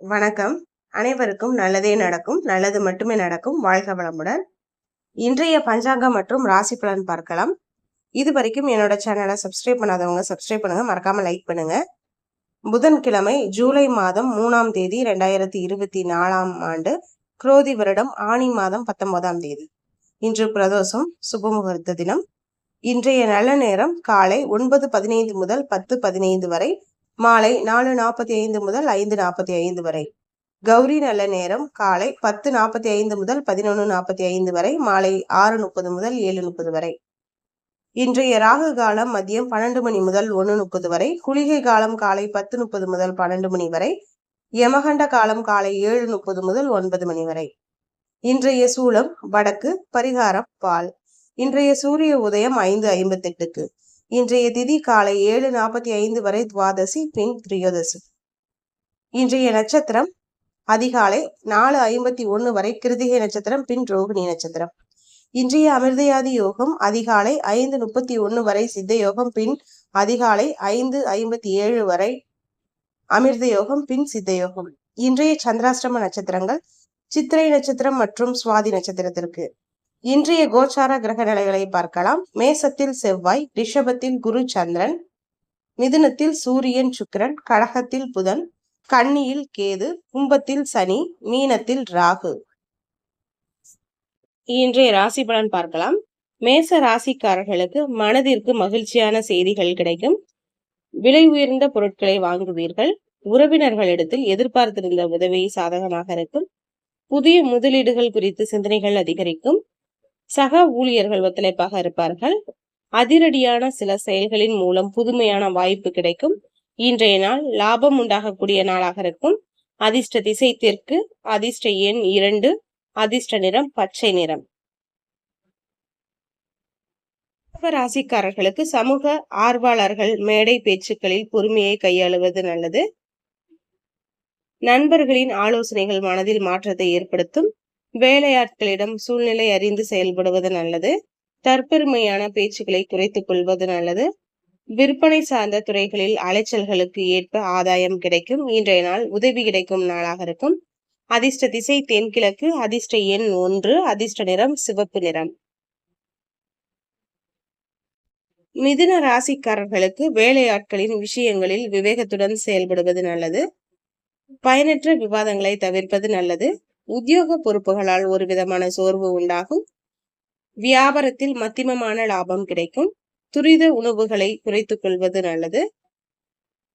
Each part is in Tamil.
வணக்கம். அனைவருக்கும் நல்லதே நடக்கும். நல்லது மட்டுமே நடக்கும். வாழ்க வளமுடன். இன்றைய பஞ்சாங்கம் மற்றும் ராசி பலன் பார்க்கலாம். இது வரைக்கும் என்னோட சேனலை சப்ஸ்கிரைப் பண்ணாதவங்க சப்ஸ்கிரைப் பண்ணுங்க. மறக்காம லைக் பண்ணுங்க. புதன்கிழமை ஜூலை மாதம் மூணாம் தேதி ரெண்டாயிரத்தி இருபத்தி நாலாம் ஆண்டு குரோதி வருடம் ஆணி மாதம் பத்தொன்பதாம் தேதி. இன்று பிரதோஷம் சுபமுகூர்த்த தினம். இன்றைய நல்ல நேரம் காலை ஒன்பது பதினைந்து முதல் பத்து பதினைந்து வரை மாலை நாலு நாற்பத்தி ஐந்து முதல் ஐந்து நாற்பத்தி ஐந்து வரை. கௌரி நல்ல நேரம் காலை பத்து நாற்பத்தி ஐந்து முதல் பதினொன்று நாற்பத்தி ஐந்து வரை மாலை ஆறு முப்பது முதல் ஏழு முப்பது வரை. இன்றைய ராகு காலம் மதியம் பன்னெண்டு மணி முதல் ஒன்று முப்பது வரை குளிகை காலம் காலை பத்து முப்பது முதல் பன்னெண்டு மணி வரை யமகண்ட காலம் காலை ஏழு முப்பது முதல் ஒன்பது மணி வரை. இன்றைய சூலம் வடக்கு பரிகாரம் பால். இன்றைய சூரிய உதயம் ஐந்து ஐம்பத்தெட்டுக்கு. இன்றைய திதி காலை ஏழு நாற்பத்தி ஐந்து வரை துவாதசி பின் திரியோதசி. இன்றைய நட்சத்திரம் அதிகாலை நாலு ஐம்பத்தி ஒன்று வரை கிருதிகை நட்சத்திரம் பின் ரோகிணி நட்சத்திரம். இன்றைய அமிர்தயாதி யோகம் அதிகாலை ஐந்து முப்பத்தி ஒன்று வரை சித்த யோகம் பின் அதிகாலை ஐந்து ஐம்பத்தி ஏழு வரை அமிர்த யோகம் பின் சித்த யோகம். இன்றைய சந்திராஷ்டிரம நட்சத்திரங்கள் சித்திரை நட்சத்திரம் மற்றும் சுவாதி நட்சத்திரத்திற்கு. இன்றைய கோச்சார கிரக நிலைகளை பார்க்கலாம். மேசத்தில் செவ்வாய் ரிஷபத்தில் குரு சந்திரன் மிதுனத்தில் சூரியன் சுக்கிரன் கடகத்தில் புதன் கன்னியில் கேது கும்பத்தில் சனி மீனத்தில் ராகு. இன்றைய ராசி பலன் பார்க்கலாம். மேச ராசிக்காரர்களுக்கு மனதிற்கு மகிழ்ச்சியான செய்திகள் கிடைக்கும். விலை உயர்ந்த பொருட்களை வாங்குவீர்கள். உறவினர்களிடத்தில் எதிர்பார்த்திருந்த உதவி சாதகமாக இருக்கும். புதிய முதலீடுகள் குறித்து சிந்தனைகள் அதிகரிக்கும். சக ஊழியர்கள் ஒத்துழைப்பாக இருப்பார்கள். அதிரடியான சில செயல்களின் மூலம் புதுமையான வாய்ப்பு கிடைக்கும். இன்றைய நாள் லாபம் உண்டாகக்கூடிய நாளாக இருக்கும். அதிர்ஷ்ட திசை தெற்கு அதிர்ஷ்ட எண் இரண்டு அதிர்ஷ்ட நிறம் பச்சை நிறம். ராசிக்காரர்களுக்கு சமூக ஆர்வலர்கள் மேடை பேச்சுக்களில் பொறுமையை கையாளுவது நல்லது. நண்பர்களின் ஆலோசனைகள் மனதில் மாற்றத்தை ஏற்படுத்தும். வேலையாட்களிடம் சூழ்நிலை அறிந்து செயல்படுவது நல்லது. தற்பெருமையான பேச்சுக்களை குறைத்துக் கொள்வது நல்லது. விற்பனை சார்ந்த துறைகளில் அலைச்சல்களுக்கு ஏற்ப ஆதாயம் கிடைக்கும். இன்றைய நாள் உதவி கிடைக்கும் நாளாக இருக்கும். அதிர்ஷ்ட திசை தென்கிழக்கு அதிர்ஷ்ட எண் ஒன்று அதிர்ஷ்ட நிறம் சிவப்பு நிறம். மிதுன ராசிக்காரர்களுக்கு வேலையாட்களின் விஷயங்களில் விவேகத்துடன் செயல்படுவது நல்லது. பயனற்ற விவாதங்களை தவிர்ப்பது நல்லது. உத்தியோக பொறுப்புகளால் ஒரு விதமான சோர்வு உண்டாகும். வியாபாரத்தில் மத்தியமமான லாபம் கிடைக்கும். துரித உணவுகளை குறைத்துக் கொள்வது நல்லது.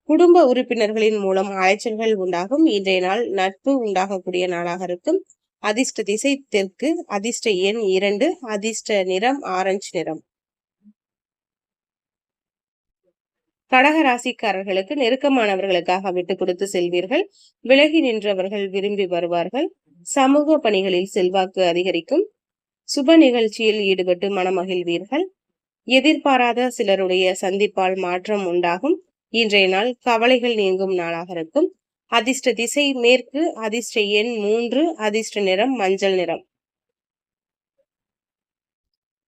குடும்ப உறுப்பினர்களின் மூலம் அலைச்சல்கள் உண்டாகும். இன்றைய நாள் நட்பு உண்டாகக்கூடிய நாளாக இருக்கும். அதிர்ஷ்ட திசை தெற்கு அதிர்ஷ்ட எண் இரண்டு அதிர்ஷ்ட நிறம் ஆரஞ்சு நிறம். கடக ராசிக்காரர்களுக்கு நெருக்கமானவர்களுக்காக விட்டு கொடுத்து செல்வீர்கள். விலகி நின்றவர்கள் விரும்பி வருவார்கள். சமூக பணிகளில் செல்வாக்கு அதிகரிக்கும். சுப நிகழ்ச்சியில் ஈடுபட்டு மனமகிழ்வீர்கள். எதிர்பாராத சிலருடைய சந்திப்பால் மாற்றம் உண்டாகும். இன்றைய நாள் கவலைகள் நீங்கும் நாளாக இருக்கும். அதிர்ஷ்ட திசை மேற்கு அதிர்ஷ்ட எண் மூன்று அதிர்ஷ்ட நிறம் மஞ்சள் நிறம்.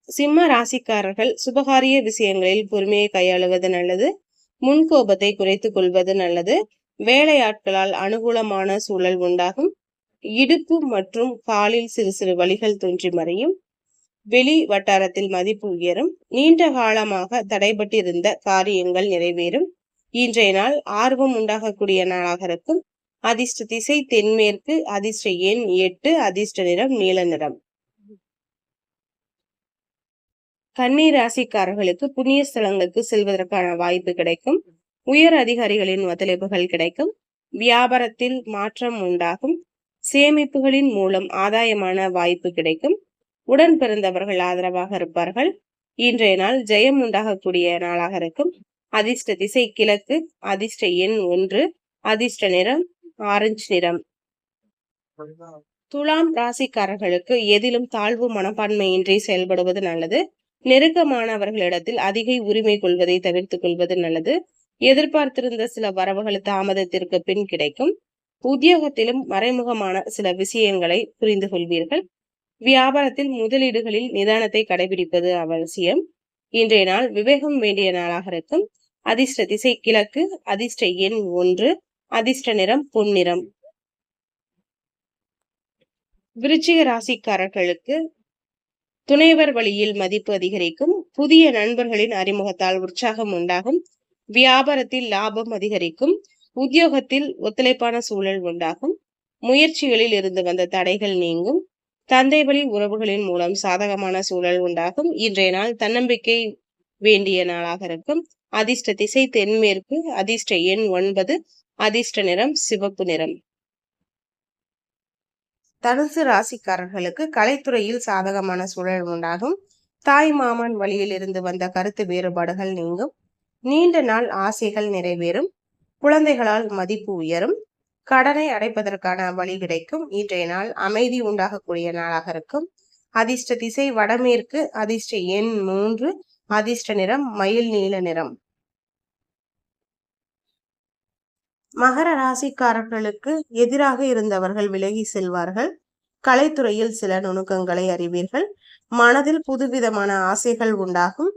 சிம்ம ராசிக்காரர்கள் சுபகாரிய விஷயங்களில் பொறுமையை கையாளுவது நல்லது. முன்கோபத்தை குறைத்துக் கொள்வது நல்லது. வேலையாட்களால் அனுகூலமான சூழல் உண்டாகும். இடுப்பு மற்றும் காலில் சிறு சிறு வழிகள் தோன்றி மறையும். வெளி வட்டாரத்தில் மதிப்பு உயரும். நீண்ட காலமாக தடைபட்டிருந்த காரியங்கள் நிறைவேறும். இன்றைய நாள் ஆர்வம் உண்டாகக்கூடிய நாளாக இருக்கும். அதிர்ஷ்ட திசை தென்மேற்கு அதிர்ஷ்ட எண் எட்டு அதிர்ஷ்ட நிறம் நீல நிறம். கண்ணீர் ராசிக்காரர்களுக்கு புண்ணிய ஸ்தலங்களுக்கு செல்வதற்கான வாய்ப்பு கிடைக்கும். உயர் அதிகாரிகளின் ஒத்துழைப்புகள் கிடைக்கும். வியாபாரத்தில் மாற்றம் உண்டாகும். சேமிப்புகளின் மூலம் ஆதாயமான வாய்ப்பு கிடைக்கும். உடன் பிறந்தவர்கள் ஆதரவாக இருப்பார்கள். இன்றைய நாள் ஜெயம் உண்டாகக்கூடிய நாளாக இருக்கும். அதிர்ஷ்ட திசை கிழக்கு அதிர்ஷ்ட எண் ஒன்று அதிர்ஷ்ட நிறம் ஆரஞ்சு நிறம். துலாம் ராசிக்காரர்களுக்கு எதிலும் தாழ்வு மனப்பான்மையின்றி செயல்படுவது நல்லது. நெருக்கமானவர்களிடத்தில் அதிக உரிமை கொள்வதை தவிர்த்துக் கொள்வது நல்லது. எதிர்பார்த்திருந்த சில வரவுகள் தாமதத்திற்கு பின் கிடைக்கும். உத்தியோகத்திலும் மறைமுகமான சில விஷயங்களை புரிந்து கொள்வீர்கள் வியாபாரத்தில் முதலீடுகளில் நிதானத்தை கடைபிடிப்பது அவசியம். இன்றைய நாள் விவேகம் வேண்டிய நாளாக இருக்கும். அதிர்ஷ்ட திசை கிழக்கு அதிர்ஷ்ட எண் ஒன்று அதிர்ஷ்ட நிறம் பொன்னிறம். விருச்சிக ராசிக்காரர்களுக்கு துணைவர் வழியில் மதிப்பு அதிகரிக்கும். புதிய நண்பர்களின் அறிமுகத்தால் உற்சாகம் உண்டாகும். வியாபாரத்தில் லாபம் அதிகரிக்கும். உத்தியோகத்தில் ஒத்துழைப்பான சூழல் உண்டாகும். முயற்சிகளில் இருந்து வந்த தடைகள் நீங்கும். தந்தை வழி உறவுகளின் மூலம் சாதகமான சூழல் உண்டாகும். இன்றைய நாள் தன்னம்பிக்கை வேண்டிய நாளாக இருக்கும். அதிர்ஷ்ட திசை தென்மேற்கு அதிர்ஷ்ட எண் ஒன்பது அதிர்ஷ்ட நிறம் சிவப்பு நிறம். தனுசு ராசிக்காரர்களுக்கு கலைத்துறையில் சாதகமான சூழல் உண்டாகும். தாய் மாமன் வழியில் இருந்து வந்த கருத்து வேறுபாடுகள் நீங்கும். நீண்ட நாள் ஆசைகள் நிறைவேறும். குழந்தைகளால் மதிப்பு உயரும். கடனை அடைப்பதற்கான வழி கிடைக்கும். இன்றைய நாள் அமைதி உண்டாகக்கூடிய நாளாக இருக்கும். அதிர்ஷ்ட திசை வடமேற்கு அதிர்ஷ்ட எண் மூன்று அதிர்ஷ்ட நிறம் மயில் நீல நிறம். மகர ராசிக்காரர்களுக்கு எதிராக இருந்தவர்கள் விலகி செல்வார்கள். கலைத்துறையில் சில நுணுக்கங்களை அறிவீர்கள். மனதில் புதுவிதமான ஆசைகள் உண்டாகும்.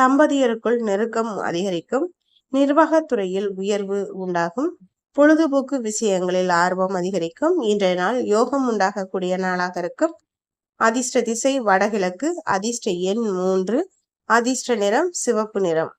தம்பதியருக்குள் நெருக்கம் அதிகரிக்கும். நிர்வாகத்துறையில் உயர்வு உண்டாகும். பொழுதுபோக்கு விஷயங்களில் ஆர்வம் அதிகரிக்கும். இன்றைய நாள் யோகம் உண்டாகக்கூடிய நாளாக இருக்கும். அதிர்ஷ்ட திசை வடகிழக்கு அதிர்ஷ்ட எண் மூன்று அதிர்ஷ்ட நிறம் சிவப்பு நிறம்.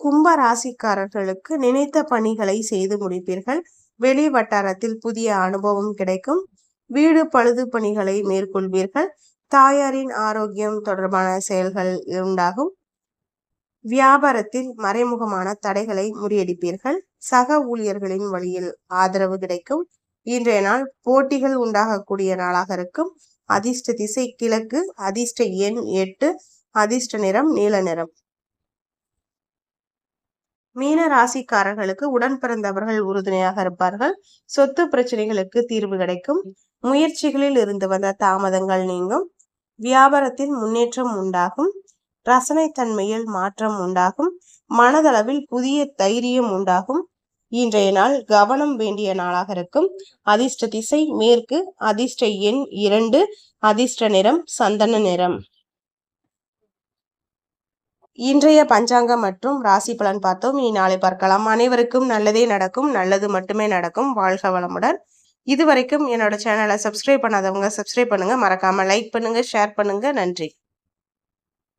கும்ப ராசிக்காரர்களுக்கு நினைத்த பணிகளை செய்து முடிப்பீர்கள். வெளி வட்டாரத்தில் புதிய அனுபவம் கிடைக்கும். வீடு பழுது பணிகளை மேற்கொள்வீர்கள். தாயாரின் ஆரோக்கியம் தொடர்பான செயல்கள் உண்டாகும். வியாபாரத்தில் மறைமுகமான தடைகளை முறியடிப்பீர்கள். சக ஊழியர்களின் வழியில் ஆதரவு கிடைக்கும். இன்றைய நாள் போட்டிகள் உண்டாகக்கூடிய நாளாக இருக்கும். அதிர்ஷ்ட திசை கிழக்கு அதிர்ஷ்ட எண் எட்டு அதிர்ஷ்ட நிறம் நீல நிறம். மீன ராசிக்காரர்களுக்கு உடன் பிறந்தவர்கள் உறுதுணையாக இருப்பார்கள். சொத்து பிரச்சனைகளுக்கு தீர்வு கிடைக்கும். முயற்சிகளில் இருந்து வந்த தாமதங்கள் நீங்கும். வியாபாரத்தில் முன்னேற்றம் உண்டாகும். ரசனைத்தன்மையில் மாற்றம் உண்டாகும் மனதளவில் புதிய தைரியம் உண்டாகும். இன்றைய நாள் கவனம் வேண்டிய நாளாக இருக்கும். அதிர்ஷ்ட திசை மேற்கு அதிர்ஷ்ட எண் இரண்டு அதிர்ஷ்ட நிறம் சந்தன நிறம். இன்றைய பஞ்சாங்கம் மற்றும் ராசி பலன் பார்த்தோம். இனி நாளை பார்க்கலாம். அனைவருக்கும் நல்லதே நடக்கும் நல்லது மட்டுமே நடக்கும். வாழ்க வளமுடன். இது வரைக்கும் என்னோட சேனலை சப்ஸ்கிரைப் பண்ணாதவங்க சப்ஸ்கிரைப் பண்ணுங்க. மறக்காம லைக் பண்ணுங்க ஷேர் பண்ணுங்க. நன்றி.